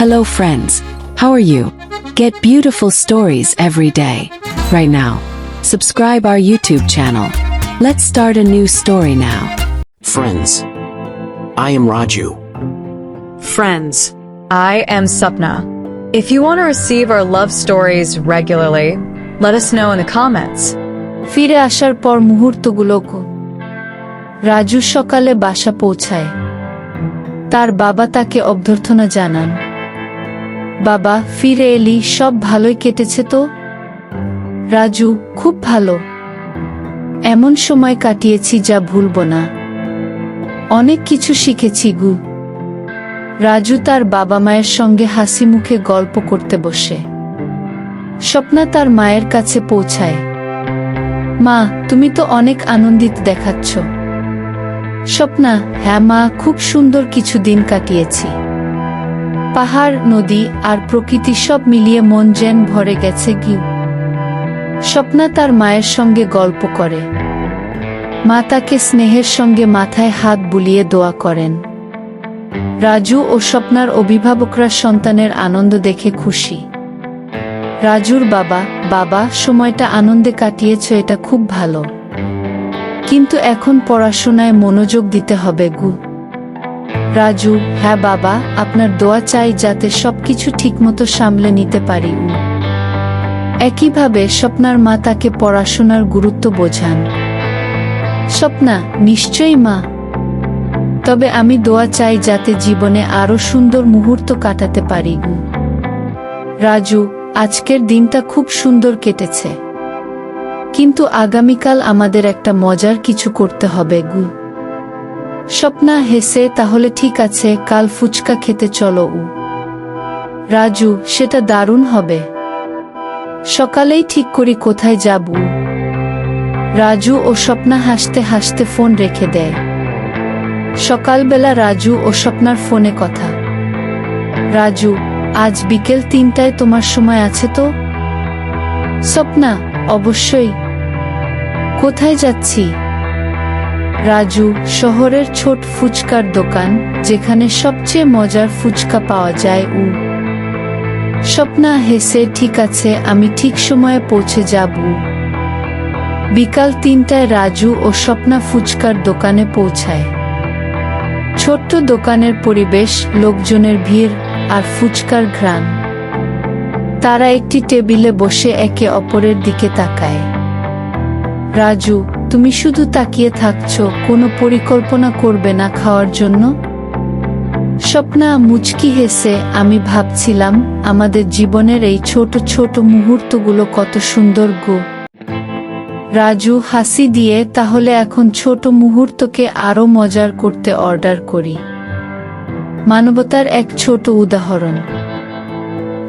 Hello, friends. How are you? Get beautiful stories every day. Right now, subscribe our YouTube channel. Let's start a new story now. Friends. I am Raju. Friends, I am Sapna. If you want to receive our love stories regularly, let us know in the comments. ফিরে আসার পর মুহূর্তগুলো কো- রাজু সকালে বাসা পৌঁছায় তার বাবা তাকে অভ্যর্থনা জানান বাবা, ফিরে এলি, সব ভালোই কেটেছে তো? রাজু, খুব ভালো। এমন সময় কাটিয়েছি যা ভুলবো না। অনেক কিছু শিখেছি গু। রাজু তার বাবা মায়ের সঙ্গে হাসি মুখে গল্প করতে বসে। স্বপ্না তার মায়ের কাছে পৌঁছায়। মা, তুমি তো অনেক আনন্দিত দেখাচ্ছ। স্বপ্না হ্যাঁ মা, খুব সুন্দর কিছু দিন কাটিয়েছি। পাহাড়, নদী আর প্রকৃতি সব মিলিয়ে মন যেন ভরে গেছে কি স্বপ্না তার মায়ের সঙ্গে গল্প করে। মা তাকে স্নেহের সঙ্গে মাথায় হাত বুলিয়ে দোয়া করেন। রাজু ও স্বপ্নার অভিভাবকরা সন্তানের আনন্দ দেখে খুশি। রাজুর বাবা বাবা সময়টা আনন্দে কাটিয়েছ এটা খুব ভালো। কিন্তু এখন পড়াশোনায় মনোযোগ দিতে হবে গু। রাজু হ্যাঁ বাবা, আপনার দোয়া চাই যাতে সবকিছু ঠিকমতো সামলে নিতে পারি। একইভাবে স্বপ্নার মা তাকে পড়াশোনার গুরুত্ব বোঝান। স্বপ্না, নিশ্চয়ই মা। তবে আমি দোয়া চাই যাতে জীবনে আরও সুন্দর মুহূর্ত কাটাতে পারি। রাজু, আজকের দিনটা খুব সুন্দর কেটেছে। কিন্তু আগামীকাল আমাদের একটা মজার কিছু করতে হবে, গু। স্বপ্না হেসে, তাহলে ঠিক আছে, কাল ফুচকা খেতে চলো উ। রাজু, সেটা দারুণ হবে। সকালেই ঠিক করি কোথায় যাব রাজু ও স্বপ্না হাসতে হাসতে ফোন রেখে দেয়। সকালবেলা রাজু ও স্বপ্নার ফোনে কথা। রাজু, আজ বিকেল তিনটায় তোমার সময় আছে তো? স্বপ্না, অবশ্যই। কোথায় যাচ্ছি? রাজু, শহরের ছোট ফুচকার দোকান, যেখানে সবচেয়ে মজার ফুচকা পাওয়া যায় উ। স্বপ্না হেসে, ঠিক আছে, আমি ঠিক সময়ে পৌঁছে যাব বিকাল তিনটায় রাজু ও স্বপ্না ফুচকার দোকানে পৌঁছায়। ছোট্ট দোকানের পরিবেশ, লোকজনের ভিড় আর ফুচকার ঘ্রাণ। তারা একটি টেবিলে বসে একে অপরের দিকে তাকায়। রাজু তুমি শুধু তাকিয়ে থাকছ, কোনো পরিকল্পনা করবে না খাওয়ার জন্য? স্বপ্না মুচকি হেসে, আমি ভাবছিলাম আমাদের জীবনের এই ছোট ছোট মুহূর্তগুলো কত সুন্দর গো। রাজু হাসি দিয়ে, তাহলে এখন ছোট মুহূর্তকে আরও মজার করতে অর্ডার করি। মানবতার এক ছোট উদাহরণ।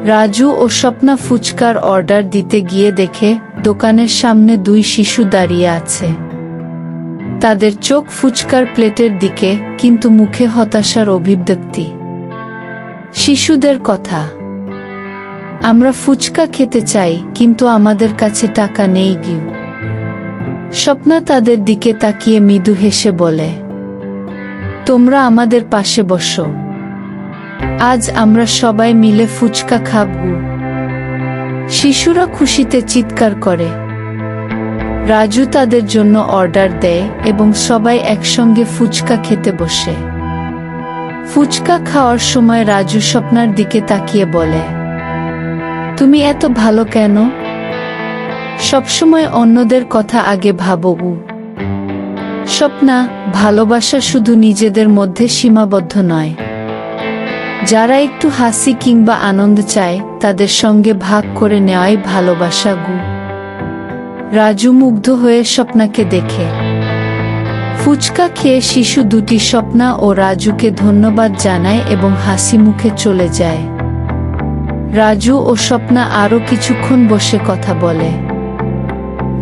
রাজু ও স্বপ্না ফুচকার অর্ডার দিতে গিয়ে দেখে দোকানের সামনে দুই শিশু দাঁড়িয়ে আছে। তাদের চোখ ফুচকার প্লেটের দিকে, কিন্তু মুখে হতাশার অভিব্যক্তি। শিশুদের কথা, আমরা ফুচকা খেতে চাই, কিন্তু আমাদের কাছে টাকা নেই গিউ। স্বপ্না তাদের দিকে তাকিয়ে মৃদু হেসে বলে, তোমরা আমাদের পাশে বসো। আজ আমরা সবাই মিলে ফুচকা খাব শিশুরা খুশিতে চিৎকার করে। রাজু তাদের জন্য অর্ডার দেয় এবং সবাই একসঙ্গে ফুচকা খেতে বসে। ফুচকা খাওয়ার সময় রাজু স্বপ্নার দিকে তাকিয়ে বলে, তুমি এত ভালো কেন? সবসময় অন্যদের কথা আগে ভাবো। স্বপ্না ভালোবাসা শুধু নিজেদের মধ্যে সীমাবদ্ধ নয় যারা একটু হাসি কিংবা আনন্দ চায়, তাদের সঙ্গে ভাগ করে নেওয়াই ভালোবাসা গু। রাজু মুগ্ধ হয়ে স্বপ্নাকে দেখে। ফুচকা খেয়ে শিশু দুটি স্বপ্না ও রাজুকে ধন্যবাদ জানায় এবং হাসি মুখে চলে যায়। রাজু ও স্বপ্না আরও কিছুক্ষণ বসে কথা বলে।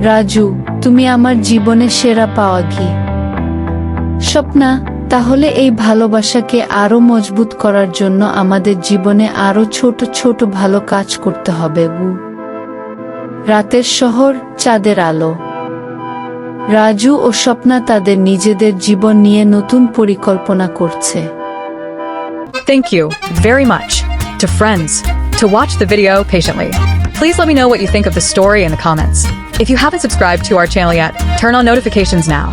রাজু, তুমি আমার জীবনে সেরা পাওয়া কি স্বপ্না তাহলে এই ভালোবাসাকে আরও মজবুত করার জন্য আমাদের জীবনে আরও ছোট ছোট ভালো কাজ করতে হবে গু রাতের শহর চাঁদের আলো রাজু ও স্বপ্না তাদের নিজেদের জীবন নিয়ে নতুন পরিকল্পনা করছে Thank you very much. to friends to watch the video patiently. Please let me know what you think of the story in the comments. If you haven't subscribed to our channel yet, turn on notifications now